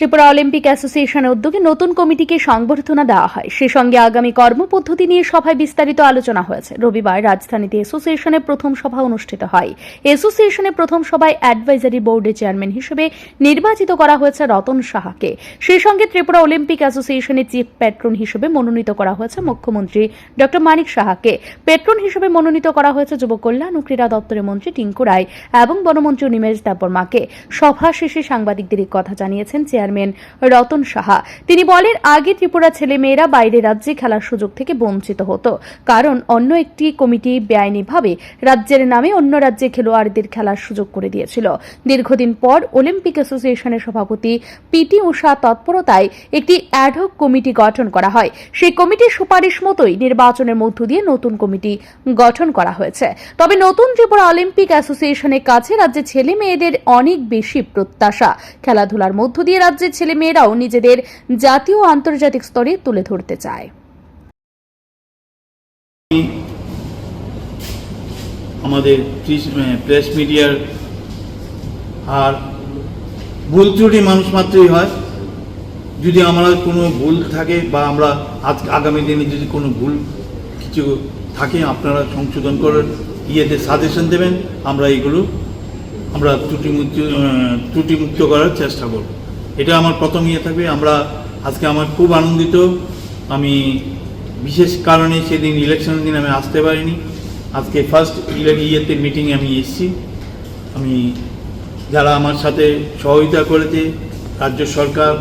Tripura Olympic অ্যাসোসিয়েশনের উদ্যোগে নতুন কমিটিকে সংবর্ধনা দেওয়া হয়। সে সঙ্গে আগামী কর্মপদ্ধতি নিয়ে সভায় বিস্তারিত আলোচনা হয়েছে। রবিবার রাজধানীতে অ্যাসোসিয়েশনের প্রথম সভা অনুষ্ঠিত হয়। অ্যাসোসিয়েশনের প্রথম সভায় অ্যাডভাইজারি বোর্ডের চেয়ারম্যান হিসেবে নির্বাচিত করা হয়েছে রতন সাহাকে। সেই সঙ্গে ত্রিপুরা অলিম্পিক অ্যাসোসিয়েশনের চিফ প্যাট্রন হিসেবে মনোনীত করা হয়েছে মুখ্যমন্ত্রী ডক্টর মানিক সাহাকে। পেট্রন হিসেবে মনোনীত করা হয়েছে যুব কল্যাণ ও ক্রীড়া দপ্তরের মন্ত্রী টিঙ্কু রায় এবং বনমন্ত্রী নিমেশ দেববর্মাকে। সভা শেষে সাংবাদিকদের কথা জানিয়েছেন চেয়ারম্যান রতন সাহা। তিনি বলেন, আগে ত্রিপুরা ছেলেমেয়েরা বাইরে রাজ্যে খেলার সুযোগ থেকে বঞ্চিত হতো। কারণ অন্য একটি কমিটি বেআইনিভাবে রাজ্যের নামে অন্য রাজ্যে খেলোয়াড়দের খেলার সুযোগ করে দিয়েছিল। দীর্ঘদিন পর অলিম্পিক অ্যাসোসিয়েশনের সভাপতি পিটি উষা তৎপরতায় একটি অ্যাডহক কমিটি গঠন করা হয়। সেই কমিটির সুপারিশ মতোই নির্বাচনের মধ্য দিয়ে নতুন কমিটি গঠন করা হয়েছে। তবে নতুন ত্রিপুরা অলিম্পিক অ্যাসোসিয়েশনের কাছে রাজ্যে ছেলে মেয়েদের অনেক বেশি প্রত্যাশা। খেলাধুলার মধ্য দিয়ে রাজ্যের ছেলে মেয়েরাও নিজেদের জাতীয় ও আন্তর্জাতিক স্তরে তুলে ধরতে চায়। আমাদের প্রেস মিডিয়ার আর ভুল ত্রুটি মানুষ মাত্রই হয়। যদি আমরা কোনো ভুল থাকে বা আমরা আজ আগামী দিনে যদি কোনো ভুল কিছু থাকে, আপনারা সংশোধন করার ইয়েতে সাজেশন দেবেন। আমরা এগুলো, আমরা ত্রুটিমুক্ত ত্রুটিমুক্ত করার চেষ্টা করব। এটা আমার প্রথম ইয়ে থাকবে। আমরা আজকে আমার খুব আনন্দিত। আমি বিশেষ কারণে সেদিন ইলেকশনের দিন আমি আসতে পারিনি। আজকে ফার্স্ট ইয়েতে মিটিংয়ে আমি এসেছি। আমি যারা আমার সাথে সহযোগিতা করেছে, রাজ্য সরকার,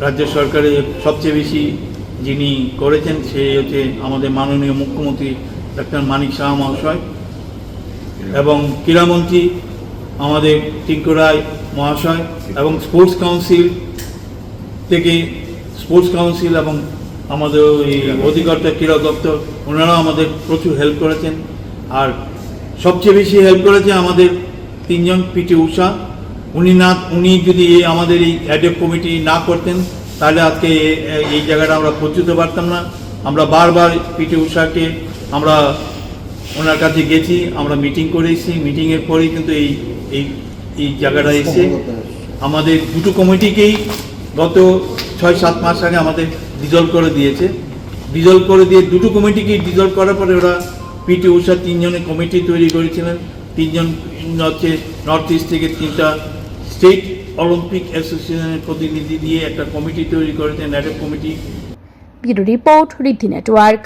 রাজ্য সরকারে সবচেয়ে বেশি যিনি করেছেন, সে হচ্ছে আমাদের মাননীয় মুখ্যমন্ত্রী ডাক্তার মানিক শাহ মহাশয়। এবং ক্রীড়ামন্ত্রী আমাদের টিঙ্কু রায় মহাশয় এবং স্পোর্টস কাউন্সিল থেকে স্পোর্টস কাউন্সিল এবং আমাদের ওই অধিকর্তা ক্রীড়া দপ্তর ওনারাও আমাদের প্রচুর হেল্প করেছেন। আর সবচেয়ে বেশি হেল্প করেছে আমাদের তিনজন পিটি উষা উনি না, উনি যদি আমাদের এই অ্যাডেপ কমিটি না করতেন, তাহলে আজকে এই জায়গাটা আমরা পৌঁছতে পারতাম না। আমরা বারবার পিটি উষাকে আমরা ওনার কাছে গেছি, আমরা মিটিং করে এসেছি মিটিংয়ের পরেই কিন্তু এই এই এই জায়গাটা এসে আমাদের দুটো কমিটিকেই গত ছয় সাত মাস আগে আমাদের ডিজলভ করে দিয়েছে। ডিজলভ করে দিয়ে দুটো কমিটিকেই ডিজলভ করার পরে ওরা পিটি উষা তিনজনের কমিটি তৈরি করেছিলেন। তিনজন হচ্ছে নর্থ ইস্ট থেকে তিনটা স্টেট অলিম্পিক অ্যাসোসিয়েশনের প্রতিনিধি দিয়ে একটা কমিটি তৈরি করেছেন native committee. Bureau report Riddhi network.